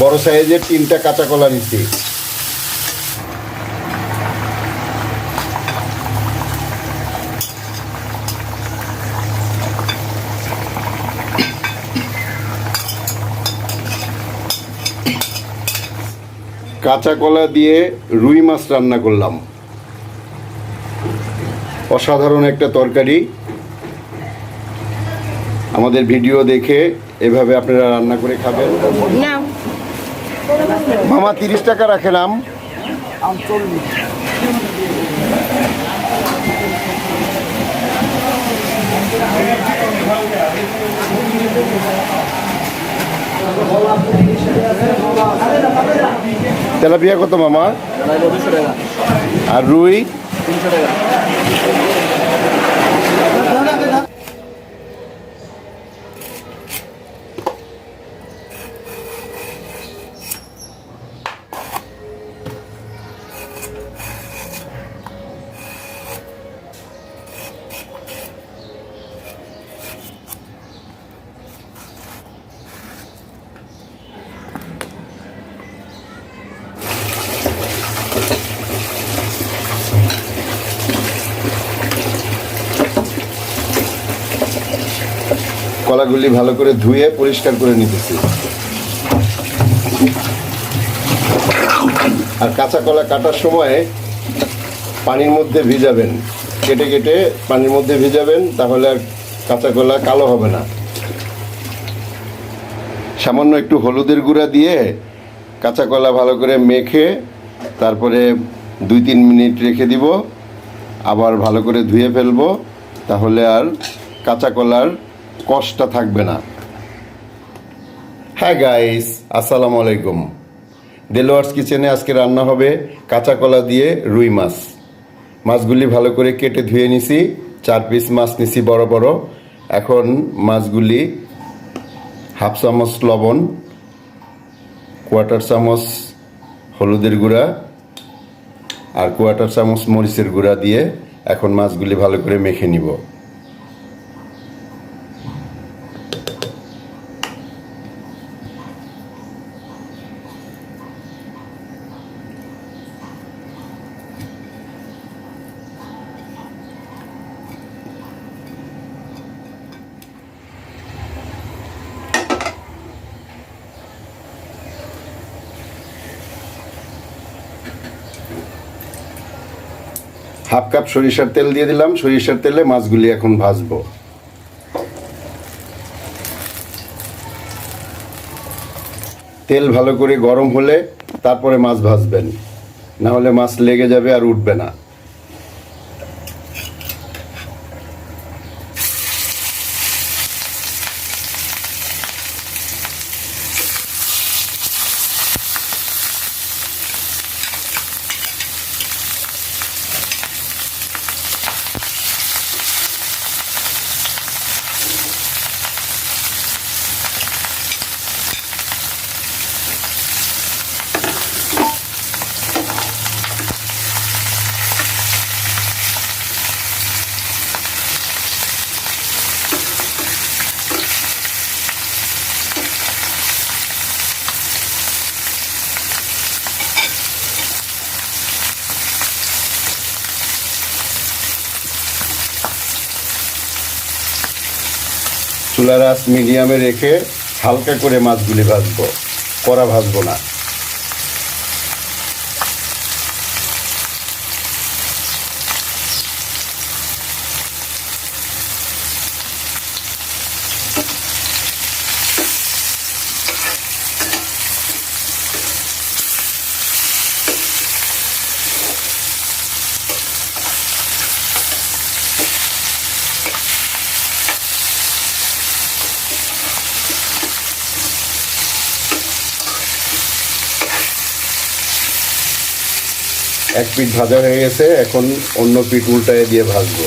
বড় সাইজের তিনটা কাঁচা কলা নিচ্ছি। কাঁচা কলা দিয়ে রুই মাছ রান্না করলাম। অসাধারণ একটা তরকারি। আমাদের ভিডিও দেখে এভাবে আপনারা রান্না করে খাবেন। মামা তিরিশ টাকা রাখেলাম তেলাপিয়া কত মামা? আর রুই? তিনশো টাকা। কলাগুলি ভালো করে ধুয়ে পরিষ্কার করে নিতেছি। আর কাঁচা কলা কাটার সময় পানির মধ্যে ভিজাবেন। কেটে কেটে পানির মধ্যে ভিজাবেন, তাহলে আর কাঁচা কলা কালো হবে না। সামান্য একটু হলুদের গুঁড়া দিয়ে কাঁচা কলা ভালো করে মেখে তারপরে দুই তিন মিনিট রেখে দিব। আবার ভালো করে ধুয়ে ফেলব, তাহলে আর কাঁচা কলার কষ্টটা থাকবে না। হ্যাঁ গাইস আসসালামু আলাইকুম। দেলোয়ার্স কিচেনে আজকে রান্না হবে কাঁচা কলা দিয়ে রুই মাছ। মাছগুলি ভালো করে কেটে ধুয়ে নিছি, চার পিস মাছ নিছি বড় বড়। এখন মাছগুলি হাফ চামচ লবণ কোয়ার্টার চামচ হলুদের গুঁড়া আর কোয়ার্টার চামচ মরিচের গুঁড়া দিয়ে এখন মাছগুলি ভালো করে মেখে নিব। হাফ কাপ সরিষার তেল দিয়ে দিলাম। সরিষার তেলে মাছগুলি এখন ভাজবো। তেল ভালো করে গরম হলে তারপরে মাছ ভাজবেন। না হলে মাছ লেগে যাবে আর উঠবে না। চুলার আঁচ মিডিয়ামে রেখে হালকা করে মাছগুলি ভাজবো কড়া ভাজবো না। এক পিঠ ভাজা হয়ে গেছে এখন অন্য পিঠ উল্টায় দিয়ে ভাজবো।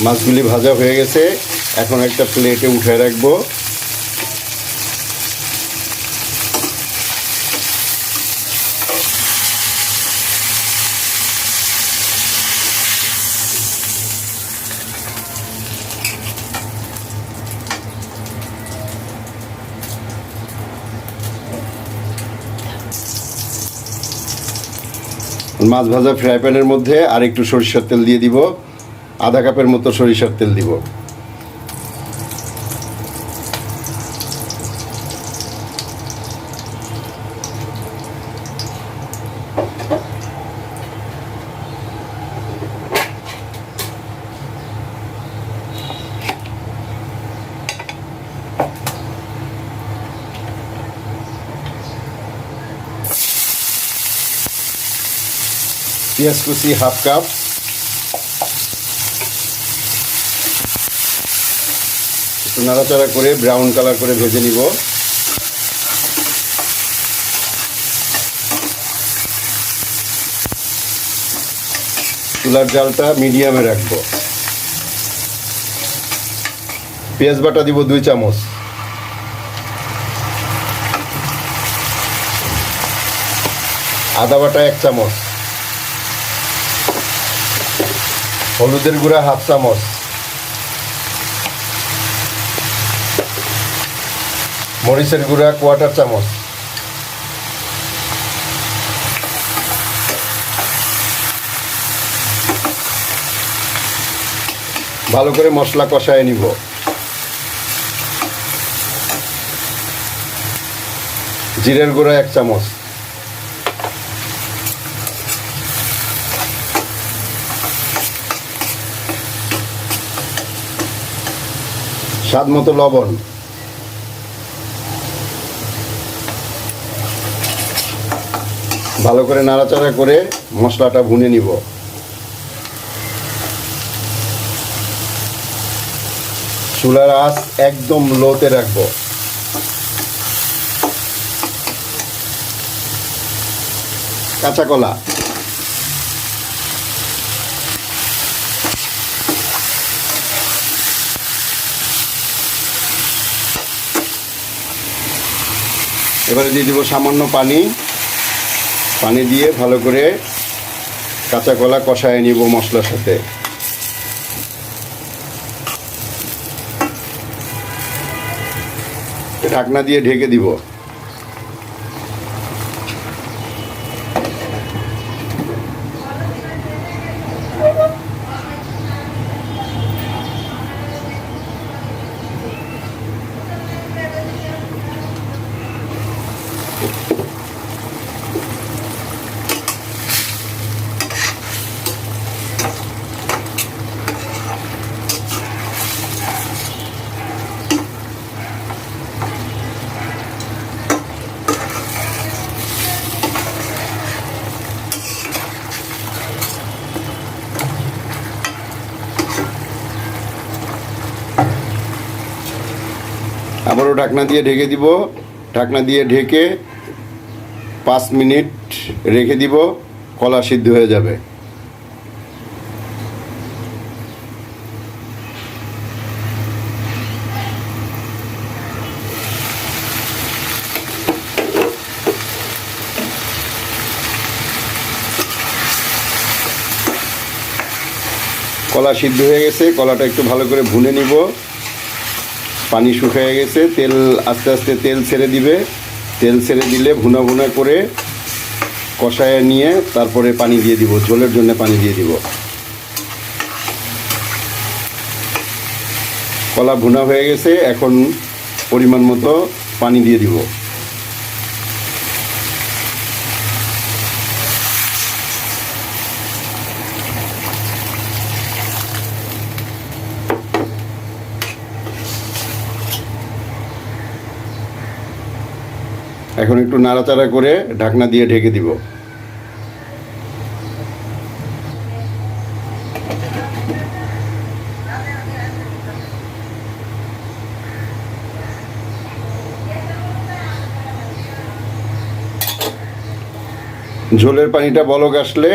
মাছগুলি ভাজা হয়ে গেছে। এখন একটা প্লেটে উঠে রাখব। মাছ ভাজা ফ্রাই প্যানের মধ্যে আর একটু সরিষার তেল দিয়ে দিব। আধা কাপের মতো সরিষার তেল দিব। পেঁয়াজ কুচি হাফ কাপ। একটু নাড়াচাড়া করে ব্রাউন কালার করে ভেজে নিব। চুলার জালটা মিডিয়ামে রাখব। পেঁয়াজ বাটা দিব দুই চামচ। আদা বাটা এক চামচ। হলুদের গুঁড়া হাফ চামচ। মরিচের গুঁড়া কোয়াটার চামচ। ভালো করে মশলা কষায় নিব। জিরের গুঁড়া এক চামচ। স্বাদ মতো লবণ। ভালো করে নাড়াচাড়া করে মশলাটা ভুনে নিব। চুলার আঁচ একদম লোতে রাখব। কাঁচা কলা। এবারে দিয়ে দিব সামান্য পানি। পানি দিয়ে ভালো করে কাঁচা কলা কষায় নিব মশলার সাথে। ঢাকনা দিয়ে ঢেকে দিব। আবারও ঢাকনা দিয়ে ঢেকে দিব। ঢাকনা দিয়ে ঢেকে পাঁচ মিনিট রেখে দিব, কলা সিদ্ধ হয়ে যাবে। কলা সিদ্ধ হয়ে গেছে, কলাটা একটু ভালো করে ভুনে নিব। পানি শুকিয়ে গেছে, তেল আস্তে আস্তে তেল ছেড়ে দিবে। তেল ছেড়ে দিলে ভুনা ভুনা করে কষায় নিয়ে তারপরে পানি দিয়ে দিব, ঝোলের জন্য পানি দিয়ে দিব। কলা ভুনা হয়ে গেছে, এখন পরিমাণ মতো পানি দিয়ে দিব। এখন একটু নাড়াচাড়া করে ঢাকনা দিয়ে ঢেকে দিব। ঝোলের পানিটা বলক আসলে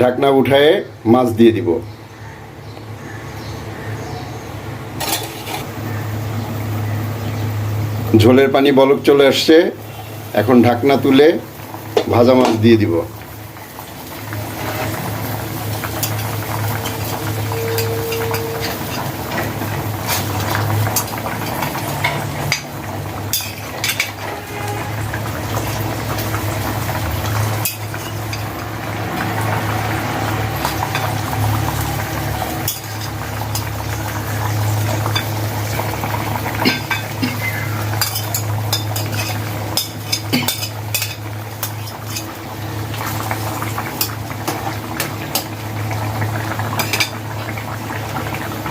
ঢাকনা উঠায়ে মাছ দিয়ে দিব। ঝোলের পানি বলক চলে আসছে। এখন ঢাকনা তুলে ভাজা মাছ দিয়ে দিব।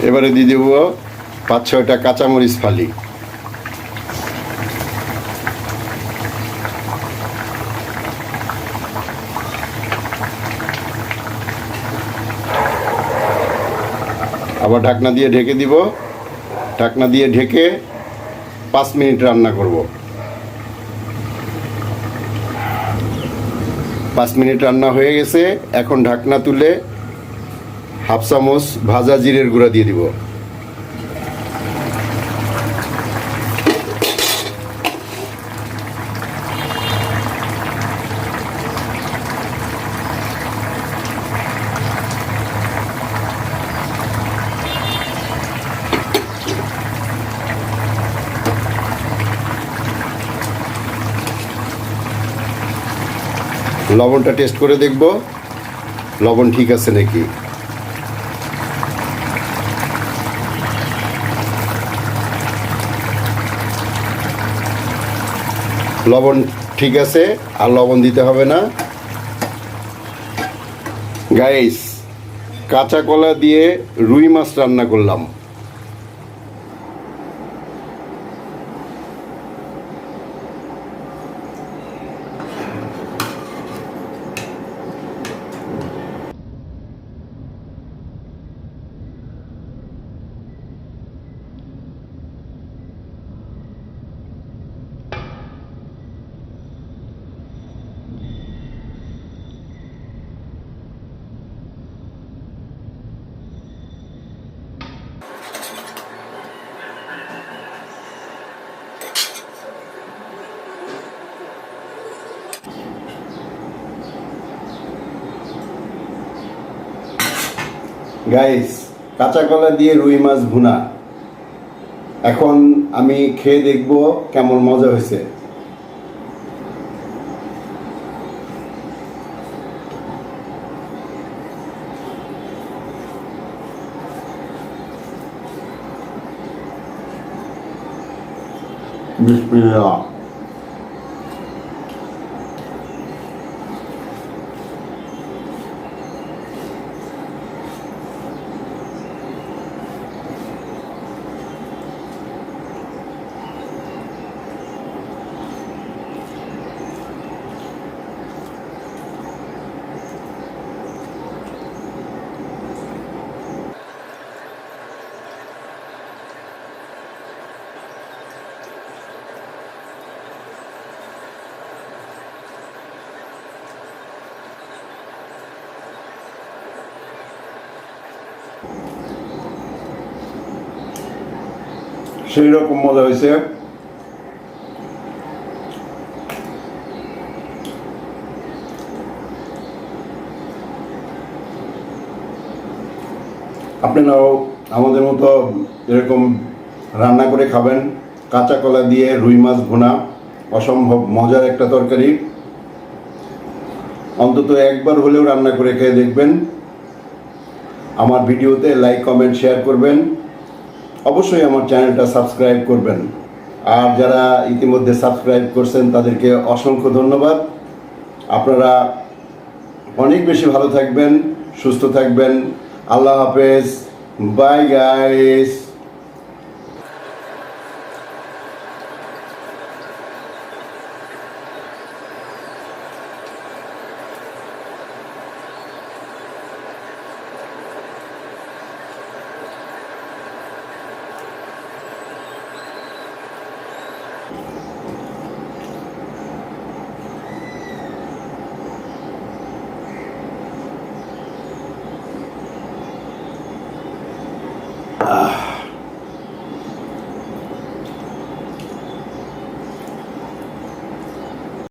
এবারে দিয়ে দেবো পাঁচ ছয়টা কাঁচামরিচ ফালি। আবার ঢাকনা দিয়ে ঢেকে দিব। ঢাকনা দিয়ে ঢেকে পাঁচ মিনিট রান্না করব। পাঁচ মিনিট রান্না হয়ে গেছে। এখন ঢাকনা তুলে হাফ চামচ ভাজা জিরের গুঁড়া দিয়ে দিব। লবণটা টেস্ট করে দেখব। লবণ ঠিক আছে নাকি? লবণ ঠিক আছে, আর লবণ দিতে হবে না। গাইস কাঁচা কলা দিয়ে রুই মাছ রান্না করলাম। গাইস কাঁচা কলা দিয়ে রুই মাছ ভুনা। এখন আমি খেয়ে দেখব কেমন মজা হয়েছে। বিসমিল্লাহ। সেই রকম মজা হয়েছে। আপনারাও আমাদের মতো এরকম রান্না করে খাবেন। কাঁচা কলা দিয়ে রুই মাছ ভুনা, অসম্ভব মজার একটা তরকারি। অন্তত একবার হলেও রান্না করে খেয়ে দেখবেন। আমার ভিডিওতে লাইক কমেন্ট শেয়ার করবেন। অবশ্যই আমার চ্যানেলটা সাবস্ক্রাইব করবেন। আর যারা ইতিমধ্যে সাবস্ক্রাইব করছেন, তাদেরকে অসংখ্য ধন্যবাদ। আপনারা অনেক বেশি ভালো থাকবেন, সুস্থ থাকবেন। আল্লাহ হাফেজ। Bye guys.